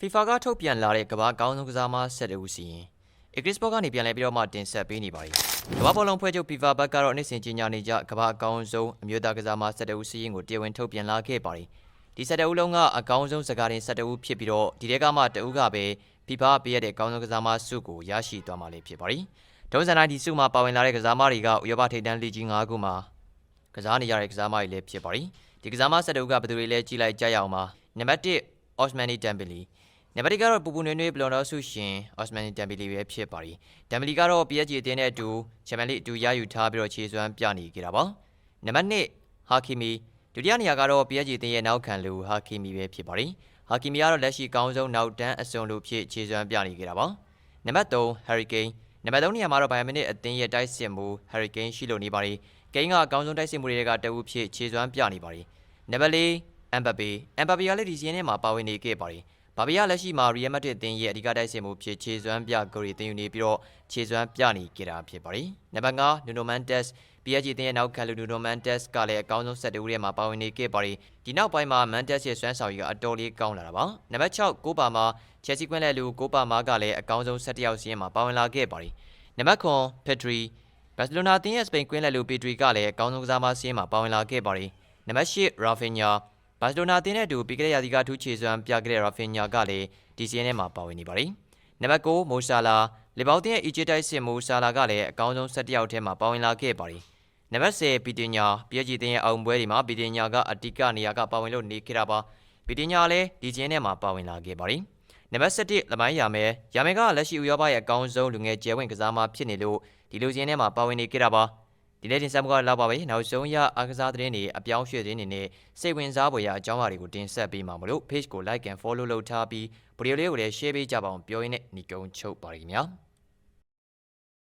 FIFA ကထုတ်ပြန်လာတဲ့ကမ္ဘာအကောင်းဆုံးကစားမ12ဦးစီရင် Xbox ကနေပြန်လည်ပြီးတော့မှတင်ဆက်ပေးနေပါတယ်။ကမ္ဘာဘောလုံးဖွဲ့ချုပ် FIFA ဘက်ကတော့နေ့စဉ်ကြီးညာနေကြကမ္ဘာအကောင်းဆုံးအမျိုးသားကစားမ12ဦးစီရင်ကိုတရားဝင်ထုတ်ပြန်လာခဲ့ပါတယ်။ဒီ12ဦးလုံးကအကောင်းဆုံးစကားတင်12ဦးဖြစ်ပြီးတော့ဒီထဲကမှတဦးကပဲ FIFA ပေးရတဲ့အကောင်းဆုံးကစားမဆုကိုရရှိသွားမှာလည်းဖြစ်ပါတယ်။ဒုံးစံတိုင်းဒီဆုမှာပါဝင်လာတဲ့ကစားမတွေကဥရောပထိပ်တန်းလိကြီး9ခုမှာကစားနေရတဲ့ကစားမတွေလည်းဖြစ်ပါတယ်။ဒီကစားမဆက်တူကဘယ်သူတွေလဲကြည့်လိုက်ကြရအောင်ပါ။နံပါတ်1 Osmani Dembele နံပါတ်2ကတော့ပူပူနွေ့နွေ့ဘလော်တော်ဆုရှင် Osmani Dembele ပဲဖြစ်ပါတယ်။ Dembele ကတော့ PSG အသင်းနဲ့အတူချန်ပီယံလိအတူရယူထားပြီးတော့ခြေစွမ်းပြနေကြတာပါ။နံပါတ်2 Hakimi ဒုတိယနေရာကတော့ PSG အသင်းရဲ့နောက်ခံလူ Hakimi ပဲဖြစ်ပါတယ်။ Hakimi ကတော့လက်ရှိကောင်းဆုံးနောက်တန်းအစုံလူဖြစ်ခြေစွမ်းပြနေကြတာပါ။နံပါတ်3 Harry Kane နံပါတ်3နေရာမှာတော့ Bayern Munich အသင်းရဲ့တိုက်စစ်မှု Harry Kane ရှိလို့နေပါတယ်။ Kane ကအကောင်းဆုံးတိုက်စစ်မှုတွေကတအုပ်ဖြစ်ခြေစွမ်းပြနေပါတယ်။နံပါတ်4 Mbappe Mbappe ကလည်းဒီစီးရင်ထဲမှာပါဝင်နေခဲ့ပါတယ်။ ဘာဘီယာလက်ရှိမှာ Real Madrid အသင်းရဲ့အဓိကတိုက်စစ်မှုဖြစ်ခြေစွမ်းပြဂိုရီတင်ယူနေပြီးတော့ခြေစွမ်းပြနေကြတာဖြစ်ပါတယ်။နံပါတ်5 Nuno Mendes PSG အသင်းရဲ့နောက်ခံလူ Nuno Mendes ကလည်းအကောင်းဆုံးဆက်တူထဲမှာပါဝင်နေခဲ့ပါတယ်။ဒီနောက်ပိုင်းမှာ Mendes ရဲ့စွမ်းဆောင်ရည်ကအတော်လေးကောင်းလာတာပါ။နံပါတ်6ကိုပါမာ Chelsea ကွင်းလဲလူကိုပါမာကလည်းအကောင်းဆုံးဆက်တယောက်စီးရင်မှာပါဝင်လာခဲ့ပါတယ်။နံပါတ်9 Pedri ဘတ်စလိုနာအသင်းရဲ့စပိန်ကွင်းလက်လူပီထရီကလည်းအကောင်းဆုံးကစားမစီးရင်မှာပါဝင်လာခဲ့ပါတယ်။နံပါတ်10 Rafinha ဘတ်စလိုနာအသင်းနဲ့အတူပြီးခဲ့တဲ့ရာသီကထူးချေစွမ်းပြခဲ့တဲ့ Rafinha ကလည်းဒီစီးရင်ထဲမှာပါဝင်နေပါတယ်။နံပါတ်9 Mo Salah လီဗာပူးတင်းရဲ့ Egypt တိုက်စစ် Mo Salah ကလည်းအကောင်းဆုံးဆက်တယောက်ထဲမှာပါဝင်လာခဲ့ပါတယ်။နံပါတ်10 Pitinha PSG အသင်းရဲ့အောင်ပွဲဒီမှာ Pitinha ကအတိကနေရာကပါဝင်လို့နေခဲ့တာပါ။ Pitinha လည်းဒီစီးရင်ထဲမှာပါဝင်လာခဲ့ပါတယ်။နံပါတ်7လမိုင်းယာမဲယာမဲကလက်ရှိဥရောပရဲ့အကောင်းဆုံးလူငယ်ကျဲဝင်ကစားမဖြစ်နေလို့ဒီလူချင်းထဲမှာပါဝင်နေကြတာပါ ဒီနေ့တင်ဆက်မှုကလောက်ပါပဲနောက်ဆုံးရအားကစားသတင်းတွေအပြောင်းရွှေ့သတင်းတွေနဲ့စိတ်ဝင်စားဖွယ်ရာအကြောင်းအရာတွေကိုတင်ဆက်ပေးမှာမလို့ page ကို like and follow လုပ်ထားပြီးဗီဒီယိုလေးကိုလည်း share ပေးကြပါအောင်ပြောရင်းနဲ့ညီကုန်းချုပ်ပါရခင်ဗျာ